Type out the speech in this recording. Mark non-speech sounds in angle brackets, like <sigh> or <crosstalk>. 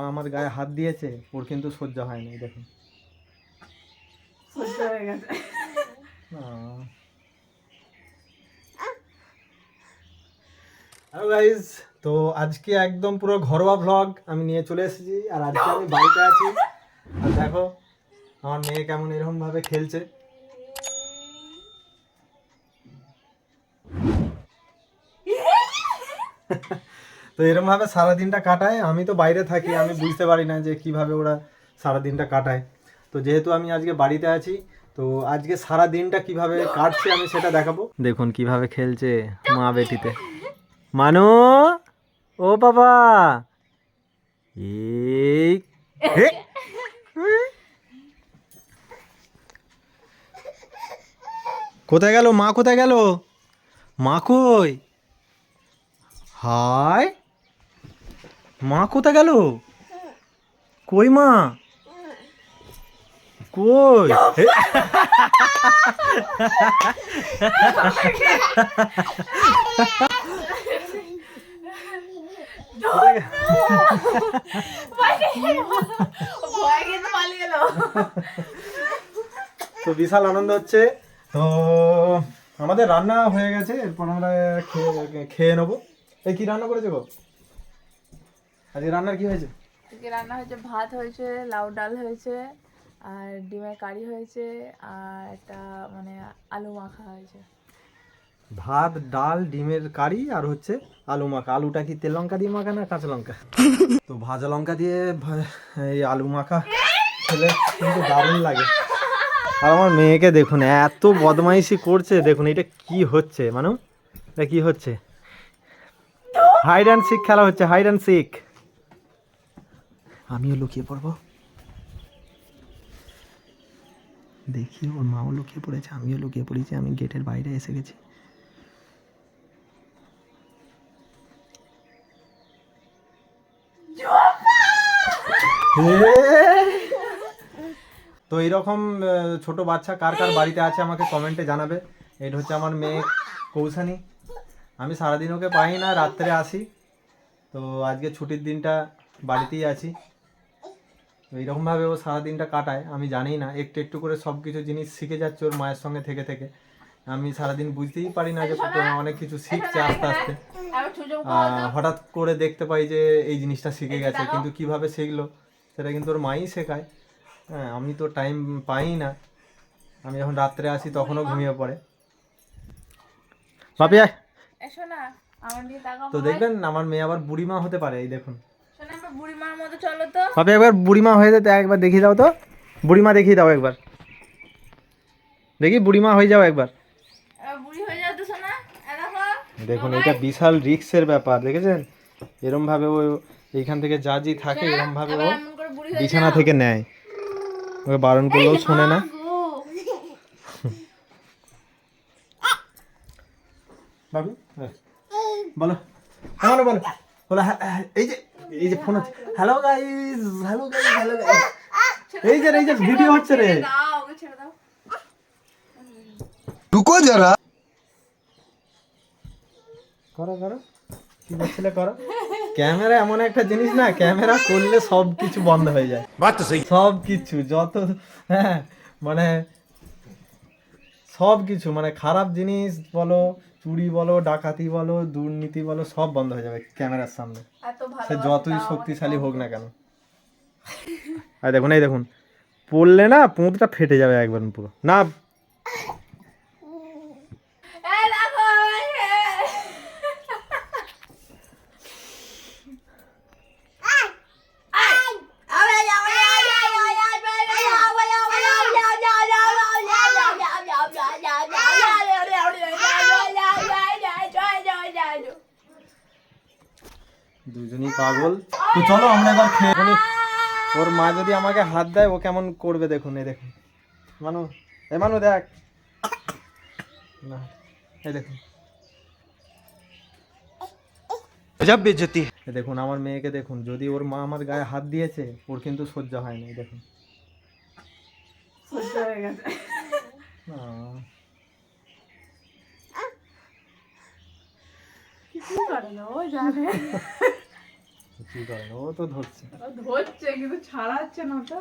মা আমার গায়ে হাত দিয়েছে ওর কিন্তু সহ্য হয় না দেখুন। সহ্য হয়ে গেছে। হ্যালো গাইজ তো আজকে একদম পুরো ঘরোয়া ভ্লগ আমি নিয়ে চলে এসেছি আর আজকে আমি বাড়িতে আছি। আর দেখো আমার মেয়ে কেমন এরকম ভাবে খেলছে। <laughs> তো এরকম ভাবে সারাদিনটা কাটায়। আমি তো বাইরে থাকি আমি বুঝতে পারি না যে কীভাবে ওরা সারাদিনটা কাটায়। তো যেহেতু আমি আজকে বাড়িতে আছি তো আজকে সারা দিনটা কীভাবে কাটছে আমি সেটা দেখাবো। দেখুন কীভাবে খেলছে মা বেটিতে। মানু ও বাবা। এই! কোথায় গেল মা? কোথায় গেল? মা কই? হাই। মা কোথায় গেল? কই মা? কই? তো বিশাল আনন্দ হচ্ছে। তো আমাদের রান্না হয়ে গেছে, এরপর আমরা খেয়ে খেয়ে নেব। এই কি রান্না করেছে গো? আজকে রান্নার কি হয়েছে? আজকে রান্না হয়েছে ভাত হয়েছে লাউ ডাল হয়েছে আর ডিমের কারি হয়েছে আর একটা মানে আলু মাখা হয়েছে। ভাত ডাল ডিমের কারি আর হচ্ছে আলু মাখা। আলুটা কি তেল লঙ্কা দিয়ে মাখা না কাঁচা লঙ্কা? <laughs> তো ভাজা লঙ্কা দিয়ে এই আলু মাখা খেলে কিন্তু দারুণ লাগে। আর আমার মেয়েকে দেখুন এত বদমাইশি করছে। দেখুন এটা কি হচ্ছে? মানু এটা কি হচ্ছে? হাইড অ্যান্ড সিক খেলা হচ্ছে হাইড অ্যান্ড সিক আমিও লুকিয়ে পড়ব। দেখি, ওর মাও লুকিয়ে পড়েছে, আমিও লুকিয়ে পড়েছি, আমি গেটের বাইরে এসে গেছি। তো এইরকম ছোট বাচ্চা কার কার বাড়িতে আছে আমাকে কমেন্টে জানাবে। এটা হচ্ছে আমার মেয়ে কৌশানী। আমি সারাদিন ওকে পাই না, রাত্রে আসি। তো আজকে ছুটির দিনটা বাড়িতেই আছি। তো এইরকমভাবে ও সারাদিনটা কাটায় আমি জানি না একটু একটু করে সব কিছু জিনিস শিখে যাচ্ছে ওর মায়ের সঙ্গে থেকে থেকে। আমি সারাদিন বুঝতেই পারি না যে অনেক কিছু শিখছে আস্তে আস্তে। হঠাৎ করে দেখতে পাই যে এই জিনিসটা শিখে গেছে কিন্তু কীভাবে শিখলো সেটা কিন্তু ওর মাই শেখায়। হ্যাঁ আমি তো টাইম পাই না। আমি যখন রাত্রে আসি তখনও ঘুমিয়ে পড়ে। তো দেখবেন আমার মেয়ে আবার বুড়িমা হতে পারে এই দেখুন। বুড়িমার মতো চলো তো। বাপি একবার বুড়িমা হয়ে যেতে একবার দেখিয়ে দাও তো। বুড়িমা দেখিয়ে দাও একবার। দেখি বুড়িমা হয়ে যাও একবার। বুড়ি হয়ে যাও তো শোনা দেখুন এটা বিশাল রিক্সের ব্যাপার দেখেছেন? এরম ভাবে ও এইখান থেকে যা জি থাকে এরম ভাবে ও বিছানা থেকে নেয়। ওকে বারণ করলেও শোনে না। হ্যাঁ। বলো। হ্যাঁ বলো বলো। বলো হ্যাঁ, হ্যাঁ, এই যে এই যে ফোন আছে। Hello guys hello guys hello guys এই যে এই যে ভিডিও হচ্ছে রে। রুকো যারা। করো করো। কি বলছিলে করো। ক্যামেরা এমন একটা জিনিস না ক্যামেরা করলে সব কিছু বন্ধ হয়ে যায়। সব কিছু যত হ্যাঁ মানে সব কিছু মানে খারাপ জিনিস বলো চুরি বলো ডাকাতি বলো দুর্নীতি বলো সব বন্ধ হয়ে যাবে ক্যামেরার সামনে। সে যতই শক্তিশালী হোক না কেন। আর দেখুন এই দেখুন পড়লে না পুঁতটা ফেটে যাবে একবার পুরো। না দুজনই পাগল। তো চলো আমরা এবার খেয়ে ওর মা যদি আমাকে হাত দেয় ও কেমন করবে দেখুন এই দেখুন। মানু এ মানু দেখ। না এই দেখুন। গজব বেজতি। দেখুন আমার মেয়েকে দেখুন। যদি ওর মা আমার গায়ে হাত দিয়েছে ওর কিন্তু সহ্য হয়নি দেখুন। সহ্য হয়ে গেছে। আহ, করে না ও জানে কি করে না, ও তো ধরছে। ধরছে কিন্তু ছাড়াচ্ছে না তো